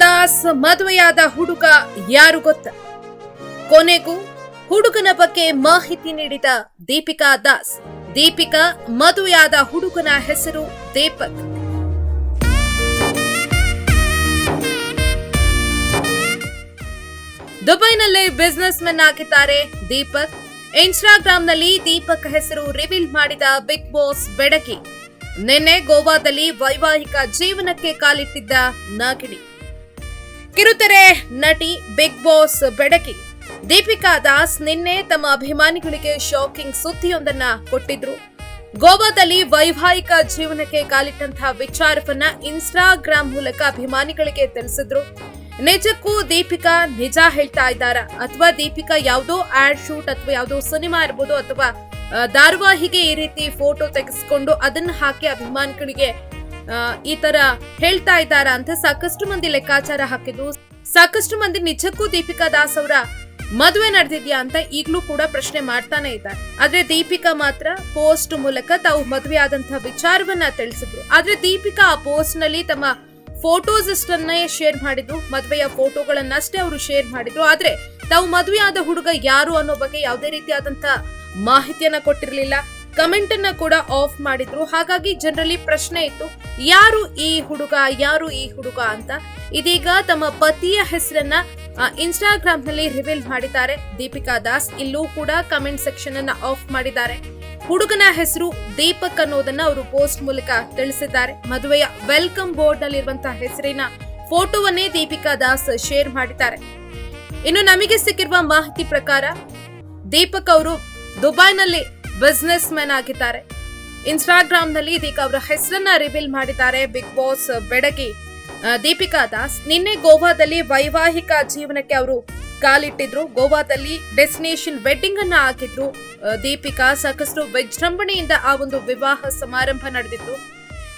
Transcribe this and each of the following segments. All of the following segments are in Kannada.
ದಾಸ್ ಮದುವೆಯಾದ ಹುಡುಗ ಯಾರು ಗೊತ್ತ? ಕೊನೆಗೂ ಹುಡುಗನ ಬಗ್ಗೆ ಮಾಹಿತಿ ನೀಡಿದ ದೀಪಿಕಾ ದಾಸ್. ದೀಪಿಕಾ ಮದುವೆಯಾದ ಹುಡುಗನ ಹೆಸರು ದೀಪಕ್. ದುಬೈನಲ್ಲಿ ಬಿಸ್ನೆಸ್ ಮೆನ್ ಆಗಿದ್ದಾರೆ ದೀಪಕ್. ಇನ್ಸ್ಟಾಗ್ರಾಂನಲ್ಲಿ ದೀಪಕ್ ಹೆಸರು ರಿವೀಲ್ ಮಾಡಿದ ಬಿಗ್ ಬಾಸ್ ಬೆಡಗಿ. ನಿನ್ನೆ ಗೋವಾದಲ್ಲಿ ವೈವಾಹಿಕ ಜೀವನಕ್ಕೆ ಕಾಲಿಟ್ಟಿದ್ದ ನಾಗಿಣಿ. ಕಿರುತೆರೆ ನಟಿ, ಬಿಗ್ ಬಾಸ್ ಬೆಡಕಿ ದೀಪಿಕಾ ದಾಸ್ ನಿನ್ನೆ ತಮ್ಮ ಅಭಿಮಾನಿಗಳಿಗೆ ಶಾಕಿಂಗ್ ಸುದ್ದಿಯೊಂದನ್ನ ಕೊಟ್ಟಿದ್ರು. ಗೋವಾದಲ್ಲಿ ವೈವಾಹಿಕ ಜೀವನಕ್ಕೆ ಕಾಲಿಟ್ಟಂತಹ ವಿಚಾರವನ್ನ ಇನ್ಸ್ಟಾಗ್ರಾಮ್ ಮೂಲಕ ಅಭಿಮಾನಿಗಳಿಗೆ ತಿಳಿಸಿದ್ರು. ನಿಜಕ್ಕೂ ದೀಪಿಕಾ ನಿಜ ಹೇಳ್ತಾ ಇದ್ದಾರಾ? ಅಥವಾ ದೀಪಿಕಾ ಯಾವುದೋ ಆಡ್ ಶೂಟ್ ಅಥವಾ ಯಾವುದೋ ಸಿನಿಮಾ ಇರ್ಬೋದು ಅಥವಾ ಧಾರಾವಾಹಿಗೆ ಈ ರೀತಿ ಫೋಟೋ ತೆಗೆಸ್ಕೊಂಡು ಅದನ್ನ ಹಾಕಿ ಅಭಿಮಾನಿಗಳಿಗೆ ಈ ತರ ಹೇಳ್ತಾ ಇದ್ದಾರಾ ಅಂತ ಸಾಕಷ್ಟು ಮಂದಿ ಲೆಕ್ಕಾಚಾರ ಹಾಕಿದ್ರು ಸಾಕಷ್ಟು ಮಂದಿ ನಿಜಕ್ಕೂ ದೀಪಿಕಾ ದಾಸ್ ಅವರ ಮದುವೆ ನಡೆದಿದ್ಯಾ ಅಂತ ಈಗಲೂ ಕೂಡ ಪ್ರಶ್ನೆ ಮಾಡ್ತಾನೆ ಇದ್ದಾರೆ. ಆದ್ರೆ ದೀಪಿಕಾ ಮಾತ್ರ ಪೋಸ್ಟ್ ಮೂಲಕ ತಾವು ಮದುವೆ ಆದಂತಹ ವಿಚಾರವನ್ನ ತಿಳಿಸಿದ್ರು. ಆದ್ರೆ ದೀಪಿಕಾ ಆ ಪೋಸ್ಟ್ನಲ್ಲಿ ತಮ್ಮ ಫೋಟೋಸ್ ಅಷ್ಟನ್ನೇ ಶೇರ್ ಮಾಡಿದ್ರು ಮದುವೆಯ ಫೋಟೋಗಳನ್ನಷ್ಟೇ ಅವರು ಶೇರ್ ಮಾಡಿದ್ರು. ಆದ್ರೆ ತಾವು ಮದುವೆಯಾದ ಹುಡುಗ ಯಾರು ಅನ್ನೋ ಬಗ್ಗೆ ಯಾವುದೇ ರೀತಿಯಾದಂತ ಮಾಹಿತಿಯನ್ನ ಕೊಟ್ಟಿರಲಿಲ್ಲ ಕಮೆಂಟ್ ಅನ್ನ ಕೂಡ ಆಫ್ ಮಾಡಿದ್ರು. ಹಾಗಾಗಿ ಜನರಲ್ಲಿ ಪ್ರಶ್ನೆ ಇತ್ತು, ಯಾರು ಈ ಹುಡುಗ, ಯಾರು ಈ ಹುಡುಗ ಅಂತ. ಇದೀಗ ತಮ್ಮ ಪತಿಯ ಹೆಸರನ್ನ ಇನ್ಸ್ಟಾಗ್ರಾಮ್ನಲ್ಲಿ ರಿವೀಲ್ ಮಾಡಿದ್ದಾರೆ. ದೀಪಿಕಾ ದಾಸ್ ಇಲ್ಲೂ ಕೂಡ ಕಮೆಂಟ್ ಸೆಕ್ಷನ್ ಅನ್ನ ಆಫ್ ಮಾಡಿದ್ದಾರೆ. ಹುಡುಗನ ಹೆಸರು ದೀಪಕ್ ಅನ್ನೋದನ್ನ ಅವರು ಪೋಸ್ಟ್ ಮೂಲಕ ತಿಳಿಸಿದ್ದಾರೆ. ಮದುವೆಯ ವೆಲ್ಕಮ್ ಬೋರ್ಡ್ ನಲ್ಲಿರುವಂತಹ ಹೆಸರಿನ ಫೋಟೋವನ್ನೇ ದೀಪಿಕಾ ದಾಸ್ ಶೇರ್ ಮಾಡಿದ್ದಾರೆ. ಇನ್ನು ನಮಗೆ ಸಿಕ್ಕಿರುವ ಮಾಹಿತಿ ಪ್ರಕಾರ, ದೀಪಕ್ ಅವರು ದುಬೈನಲ್ಲಿ ಬಿಸ್ನೆಸ್ ಮ್ಯಾನ್ ಆಗಿದ್ದಾರೆ. ಇನ್ಸ್ಟಾಗ್ರಾಮ್ನಲ್ಲಿ ಇದೀಗ ಅವರ ಹೆಸರನ್ನ ರಿವೀಲ್ ಮಾಡಿದ್ದಾರೆ. ಬಿಗ್ ಬಾಸ್ ಬೆಡಗಿ ದೀಪಿಕಾ ದಾಸ್. ನಿನ್ನೆ ಗೋವಾದಲ್ಲಿ ವೈವಾಹಿಕ ಜೀವನಕ್ಕೆ ಅವರು ಕಾಲಿಟ್ಟಿದ್ರು. ಗೋವಾದಲ್ಲಿ ಡೆಸ್ಟಿನೇಷನ್ ವೆಡ್ಡಿಂಗ್ ಅನ್ನ ಹಾಕಿದ್ರು ದೀಪಿಕಾ. ಸಾಕಷ್ಟು ವಿಜೃಂಭಣೆಯಿಂದ ಆ ಒಂದು ವಿವಾಹ ಸಮಾರಂಭ ನಡೆದಿತ್ತು.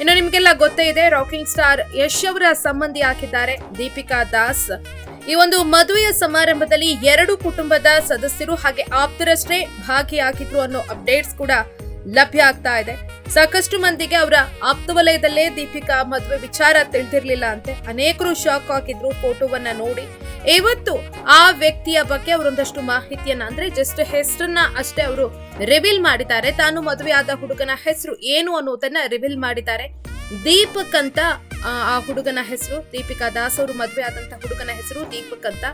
ಇನ್ನು ನಿಮಗೆಲ್ಲ ಗೊತ್ತೇ ಇದೆ ರಾಕಿಂಗ್ ಸ್ಟಾರ್ ಯಶ್ ಅವರ ಸಂಬಂಧಿ ಹಾಕಿದ್ದಾರೆ ದೀಪಿಕಾ ದಾಸ್ ಈ ಒಂದು ಮದುವೆಯ ಸಮಾರಂಭದಲ್ಲಿ ಎರಡು ಕುಟುಂಬದ ಸದಸ್ಯರು ಹಾಗೆ ಆಪ್ತರಷ್ಟೇ ಭಾಗಿಯಾಗಿದ್ರು ಅನ್ನೋ ಅಪ್ಡೇಟ್ಸ್ ಕೂಡ ಲಭ್ಯ ಆಗ್ತಾ ಇದೆ. ಸಾಕಷ್ಟು ಮಂದಿಗೆ ಅವರ ಆಪ್ತ ವಲಯದಲ್ಲೇ ದೀಪಿಕಾ ಮದುವೆ ವಿಚಾರ ತಿಳಿದಿರ್ಲಿಲ್ಲ ಅಂತೆ. ಅನೇಕರು ಶಾಕ್ ಆಗಿದ್ರು ಫೋಟೋವನ್ನ ನೋಡಿ. ಇವತ್ತು ಆ ವ್ಯಕ್ತಿಯ ಬಗ್ಗೆ ಅವರೊಂದಷ್ಟು ಮಾಹಿತಿಯನ್ನ ಅಂದ್ರೆ ಜಸ್ಟ್ ಹೆಸರನ್ನ ಅಷ್ಟೇ ಅವರು ರಿವೀಲ್ ಮಾಡಿದ್ದಾರೆ. ತಾನು ಮದುವೆಯಾದ ಹುಡುಗನ ಹೆಸರು ಏನು ಅನ್ನೋದನ್ನ ರಿವೀಲ್ ಮಾಡಿದ್ದಾರೆ. ದೀಪಕ್ ಅಂತ ಆ, ಹುಡುಗನ ಹೆಸರು ದೀಪಿಕಾ ದಾಸ್ ಅವರು ಮದುವೆ ಆದಂತ ಹುಡುಗನ ಹೆಸರು ದೀಪಕ್ ಅಂತ.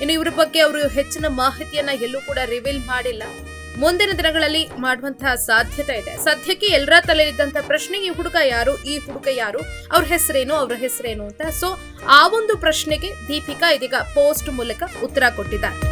ಇನ್ನು ಇವ್ರ ಬಗ್ಗೆ ಅವರು ಹೆಚ್ಚಿನ ಮಾಹಿತಿಯನ್ನ ಎಲ್ಲೂ ಕೂಡ ರಿವೀಲ್ ಮಾಡಿಲ್ಲ. ಮುಂದಿನ ದಿನಗಳಲ್ಲಿ ಮಾಡುವಂತಹ ಸಾಧ್ಯತೆ ಇದೆ. ಸದ್ಯಕ್ಕೆ ಎಲ್ಲರ ತಲೆಯಲ್ಲಿದ್ದಂತ ಪ್ರಶ್ನೆ ಈ ಹುಡುಗ ಯಾರು ಈ ಹುಡುಗ ಯಾರು ಅವ್ರ ಹೆಸರೇನು ಅವ್ರ ಹೆಸರೇನು ಅಂತ. ಸೊ ಆ ಒಂದು ಪ್ರಶ್ನೆಗೆ ದೀಪಿಕಾ ಇದೀಗ ಪೋಸ್ಟ್ ಮೂಲಕ ಉತ್ತರ ಕೊಟ್ಟಿದ್ದಾರೆ.